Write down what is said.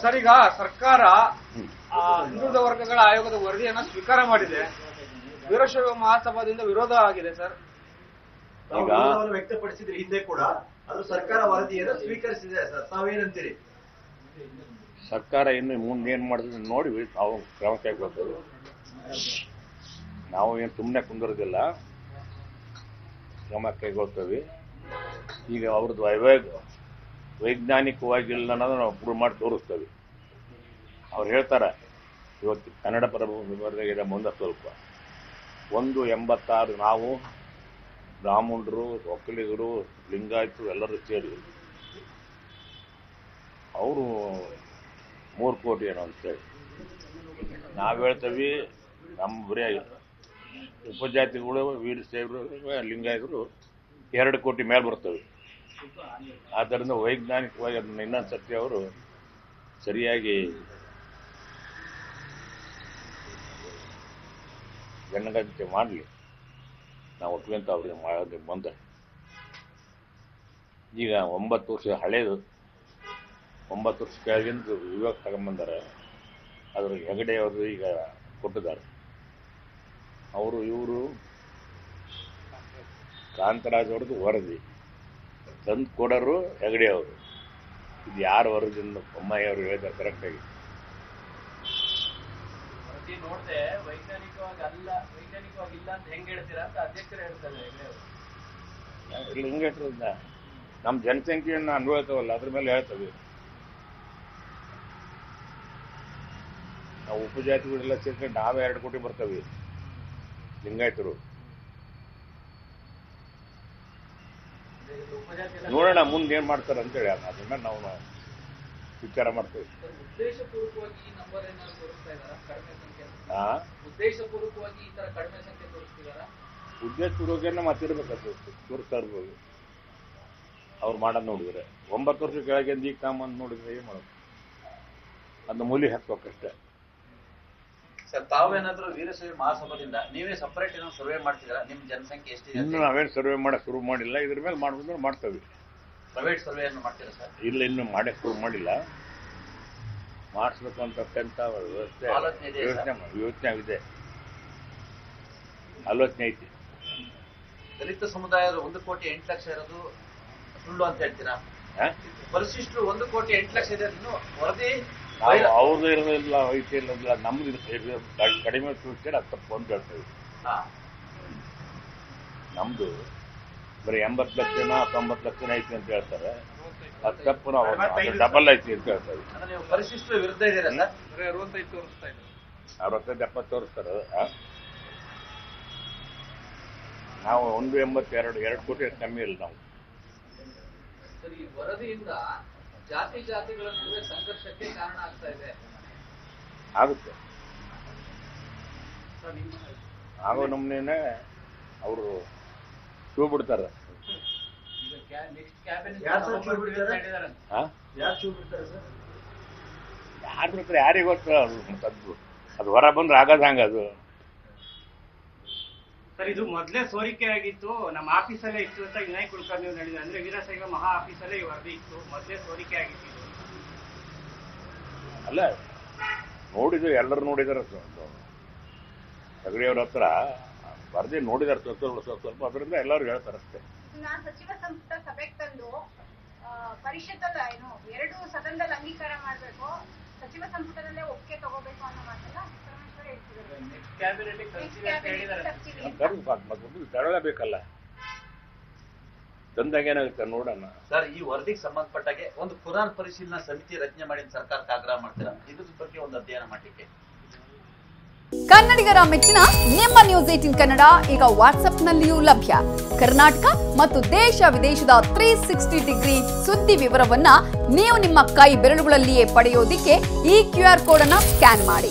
Sir ಈಗ ಸರ್ಕಾರ ಆ, ಹಿಂದುಳಿದ ವರ್ಗಗಳ ಆಯೋಗದ ವರದಿಯನ್ನ ಸ್ವೀಕಾರ ಮಾಡಿದೆ. ವೀರಶೈವ ಮಹಾಸಭಾದಿಂದ ವಿರೋಧ ಆಗಿದೆ ಸರ್. ವ್ಯಕ್ತಪಡಿಸಿದ್ರೆ ಹಿಂದೆ ಕೂಡ ಅದು ಸರ್ಕಾರ ವರದಿಯನ್ನು ಸ್ವೀಕರಿಸಿದೆ ಸರ್. ತಾವೇನಂತೀರಿ? ಸರ್ಕಾರ ಇನ್ನು ಮುಂದೆ ಏನ್ ಮಾಡಿದ್ರೆ ನೋಡಿ ನಾವು ಕ್ರಮ ಕೈಗೊಳ್ತೇವೆ ನಾವು ಏನು ಸುಮ್ಮನೆ ಕುಂದಿರೋದಿಲ್ಲ. ಕ್ರಮ ಕೈಗೊಳ್ತೇವೆ. ಈಗ ಅವ್ರದ್ದು ವೈವೇಗ ವೈಜ್ಞಾನಿಕವಾಗಿಲ್ಲ ಅನ್ನೋದು ನಾವು ಪ್ರೂವ್ ಮಾಡಿ ತೋರಿಸ್ತೇವೆ. ಅವ್ರು ಹೇಳ್ತಾರೆ, ಇವತ್ತು ಕನ್ನಡ ಪರವಾಗಿದೆ ಮುಂದೆ ಸ್ವಲ್ಪ. ಒಂದು ಎಂಬತ್ತಾರು ನಾವು, ಬ್ರಾಹ್ಮಣರು, ಒಕ್ಕಲಿಗರು, ಲಿಂಗಾಯತರು ಎಲ್ಲರೂ ಸೇರಿ, ಅವರು ಮೂರು ಕೋಟಿ ಏನೋ ಅಂತೇಳಿ ನಾವು ಹೇಳ್ತೇವೆ ನಮ್ಮ ಬರೀ ಉಪಜಾತಿಗಳು ವೀರಶೈವರು ಲಿಂಗಾಯತರು ಎರಡು ಕೋಟಿ ಮೇಲೆ ಬರ್ತವೆ. ಆದ್ದರಿಂದ ವೈಜ್ಞಾನಿಕವಾಗಿ ಅದನ್ನ ಇನ್ನೊಂದು ಸತಿ ಅವರು ಸರಿಯಾಗಿ ಜನಗಣತಿ ಮಾಡಲಿ. ನಾವು ಒಪ್ಕೊಂತ ಅವ್ರಿಗೆ ಮಾಡೋದಕ್ಕೆ ಬಂದೆ ಈಗ ಒಂಬತ್ತು ವರ್ಷ ಹಳೇದು. ಒಂಬತ್ತು ವರ್ಷ ಕೆಳಗಿಂದ ಇವಾಗ ತಗೊಂಬಂದಾರೆ. ಅದ್ರ ಹೆಗಡೆ ಅವರು ಈಗ ಕೊಟ್ಟಿದ್ದಾರೆ. ಅವರು ಇವರು ಕಾಂತರಾಜ್ ಅವ್ರದ್ದು ವರದಿ. ತಂದು ಕೊಡೋರು ಹೆಗಡೆ ಅವರು. ಇದು ಯಾರ ವರದಿಂದ ಬೊಮ್ಮಾಯಿ ಅವರು ಹೇಳಿದ ಕರೆಕ್ಟಾಗಿ ಆಗಿ. ನೋಡ್ದೆ ವೈಜ್ಞಾನಿಕವಾಗಿ ಅಲ್ಲ ವೈಜ್ಞಾನಿಕವಾಗಿ ಇಲ್ಲ ಅಂತ ಹೆಂಗೆ ಹೇಳ್ತೀರಾ ಅಂತ ಅಧ್ಯಕ್ಷರು ಹೇಳ್ತಾರೆ ಹೆಗ್ಡೆ ಅವರು. ಇಲ್ಲಿ ಹಿಂಗೆ ಹೇಳ್ತಿರೋದ್ನ ನಮ್ಮ ಜನಸಂಖ್ಯೆಯನ್ನು ಅನ್ವಯಿಸ್ತವಲ್ಲ ಅದ್ರ ಮೇಲೆ ಹೇಳ್ತವೆ ನಾವು ಉಪಜಾತಿಗಳೆಲ್ಲ ಸೇರ್ಕೊಂಡು ನಾವೇ ಎರಡು ಕೋಟಿ ಬರ್ತವೆ. ಲಿಂಗಾಯತರು. ನೋಡೋಣ ಮುಂದೆ ಏನು ಮಾಡ್ತಾರೆ ಅಂತೇಳಿ ಅದನ್ನ ನಾವು ವಿಚಾರ ಮಾಡ್ತೇವೆ. ಈ ನಂಬರ್ ಏನಾದ್ರು ತೋರಿಸ್ತಾ ಇರ್ಬೋದು. ಅವ್ರು ಮಾಡೋದು ನೋಡಿದ್ರೆ. ಒಂಬತ್ತು ವರ್ಷ ಕೆಳಗೆ ಈಗ ತಾಂಬಂದು ನೋಡಿದ್ರೆ ಏನು ಮಾಡೋದು? ಅದನ್ನ ಮೂಲಿ ಹಾಕ್ಬೇಕಷ್ಟೇ ಸರ್ ತಾವೇನಾದ್ರೂ ವೀರಶೈವ ಮಹಾಸಭಾದಿಂದ ನೀವೇ ಸಪರೇಟ್ ಏನೋ ಸರ್ವೆ ಮಾಡ್ತಿದ್ದೀರಾ? ನಿಮ್ಮ ಜನಸಂಖ್ಯೆ ಎಷ್ಟಿದೆ ಇನ್ನು ನಾವೇನು ಸರ್ವೆ ಮಾಡಕ್ಕೆ ಶುರು ಮಾಡಿಲ್ಲ. ಇದ್ರ ಮೇಲೆ ಮಾಡ್ಬೋದು ಮಾಡ್ತೇವೆ. ಪ್ರೈವೇಟ್ ಸರ್ವೆಯನ್ನು ಮಾಡ್ತೀರಾ ಸರ್? ಇಲ್ಲ ಇನ್ನು ಮಾಡಕ್ಕೆ ಶುರು ಮಾಡಿಲ್ಲ. ಮಾಡಿಸ್ಬೇಕು ಅಂತಕ್ಕಂಥ ವ್ಯವಸ್ಥೆ ಆಲೋಚನೆ ಇದೆ ಸರ್? ಯೋಚನೆ ಯೋಚನೆ ಇದೆ. ಆಲೋಚನೆ ಐತಿ. ದಲಿತ ಸಮುದಾಯದ ಒಂದು ಕೋಟಿ ಎಂಟು ಲಕ್ಷ ಇರೋದು ಸುಳ್ಳು ಅಂತ ಹೇಳ್ತೀರಾ? ಪರಿಶಿಷ್ಟರು ಒಂದು ಕೋಟಿ ಎಂಟು ಲಕ್ಷ ಇದೆ ವರದಿ ನಾವು ಅವ್ರದ್ದು ಇರೋದಿಲ್ಲ ಐತಿ ಇರೋದಿಲ್ಲ ನಮ್ದು ಇರ್ತದೆ. ಕ- ಕಡಿಮೆ ತೋರಿಸ್ತಾರೆ ಅದು ತಪ್ಪು ಅಂತ ಹೇಳ್ತೇವೆ ಹಾ. ನಮ್ದು ಬರೀ ಎಂಬತ್ತು ಲಕ್ಷನ ತೊಂಬತ್ತು ಲಕ್ಷನ ಐತಿ ಅಂತ ಹೇಳ್ತಾರೆ. ಅದು ತಪ್ಪು ನಾವು ಡಬಲ್ ಐತಿ ಅಂತ ಹೇಳ್ತೇವೆ ಪರಿಶಿಷ್ಟ ವಿರುದ್ಧ ಅರವತ್ತೈದು ತೋರಿಸ್ತಾ ಇದ್ದಾರೆ. ಅರವತ್ತೈದು ಎಪ್ಪತ್ತು ತೋರಿಸ್ತಾರೆ? ನಾವು ಒಂದು ಎಂಬತ್ತೆರಡು ಎರಡು ಕೋಟಿ ಕಮ್ಮಿ ಇಲ್ಲ ನಾವು. ವರದಿಯಿಂದ ಜಾತಿ ಜಾತಿಗಳ ನಡುವೆ ಸಂಘರ್ಷಕ್ಕೆ ಕಾರಣ ಆಗ್ತಾ ಇದೆ. ಆಗುತ್ತೆ. ಆಗೋ ನಮ್ಮನೇನೆ ಅವರು ಶೂ ಬಿಡ್ತಾರೆ ಯಾರ ಬಿಡ್ತಾರೆ? ಯಾರು ಚೂ ಸರ್? ಯಾರು ಬಿಡ್ತಾರೆ ಯಾರಿಗೆ ಗೊತ್ತು ಅದು ಅದು ಅದು ಹೊರ ಬಂದ್ರೆ ಆಗದ ಹಂಗ ಅದು. ಸರ್ ಇದು ಮೊದಲೇ ಸೋರಿಕೆ ಆಗಿತ್ತು. ನಮ್ಮ ಆಫೀಸಲ್ಲೇ ಇತ್ತು ಅಂತ ವಿನಯ್ ಕುಲಕರ್ಣಿ ನೀವು ಹೇಳಿದ್ರು ಅಂದ್ರೆ ವೀರಶೈವ ಮಹಾ ಆಫೀಸಲ್ಲೇ ಈ ವರದಿ ಇತ್ತು. ಮೊದಲೇ ಸೋರಿಕೆ ಆಗಿತ್ತು ಇದು. ಅಲ್ಲ ನೋಡಿದ್ರು ಎಲ್ಲರೂ ನೋಡಿದಾರೆ ಸಗಡಿಯವ್ರ ಹತ್ರ ವರದಿ ನೋಡಿದಾರೆ ಸ್ವಲ್ಪ ಸ್ವಲ್ಪ ಸ್ವಲ್ಪ ಸ್ವಲ್ಪ. ಅದರಿಂದ ಎಲ್ಲರೂ ಹೇಳ್ತಾರೆ ಅಷ್ಟೇ. ನಾನು ಸಚಿವ ಸಂಪುಟ ಸಭೆಗೆ ತಂದು ಆ, ಪರಿಷತ್ತಲ್ಲ ಏನು ಎರಡು ಸದನದಲ್ಲಿ ಅಂಗೀಕಾರ ಮಾಡಬೇಕು ಸಚಿವ ಸಂಪುಟದಲ್ಲೇ ಒಪ್ಪಿಗೆ ತಗೋಬೇಕು ಅನ್ನೋ ಮಾತನ್ನ ಅಂತ. ಕರ್ದು ಮೊದಲು ತಗೊಳ್ಳಬೇಕಲ್ಲ ತಂದಾಗ ಏನಾಗುತ್ತೆ ನೋಡೋಣ. ಸರ್ ಈ ವರದಿಗೆ ಸಂಬಂಧಪಟ್ಟಾಗೆ ಒಂದು ಕುರಾನ್ ಪರಿಶೀಲನಾ ಸಮಿತಿ ರಚನೆ ಮಾಡಿ ಸರ್ಕಾರಕ್ಕೆ ಆಗ್ರಹ ಮಾಡ್ತೀರಾ? ಇದ್ರ ಬಗ್ಗೆ ಒಂದು ಅಧ್ಯಯನ ಮಾಡ್ಲಿಕ್ಕೆ. ಕನ್ನಡಿಗರ ಮೆಚ್ಚಿನ ನಿಮ್ಮ ನ್ಯೂಸ್ ಏಟಿನ್ ಕನ್ನಡ ಈಗ ವಾಟ್ಸ್ಆಪ್ನಲ್ಲಿಯೂ ಲಭ್ಯ. ಕರ್ನಾಟಕ ಮತ್ತು ದೇಶ ವಿದೇಶದ ತ್ರೀ ಸಿಕ್ಸ್ಟಿ ಡಿಗ್ರಿ ಸುದ್ದಿ ವಿವರವನ್ನ ನೀವು ನಿಮ್ಮ ಕೈ ಬೆರಳುಗಳಲ್ಲಿಯೇ ಪಡೆಯೋದಿಕ್ಕೆ ಈ ಕ್ಯೂ ಆರ್ ಕೋಡ್ ಅನ್ನ ಸ್ಕ್ಯಾನ್ ಮಾಡಿ.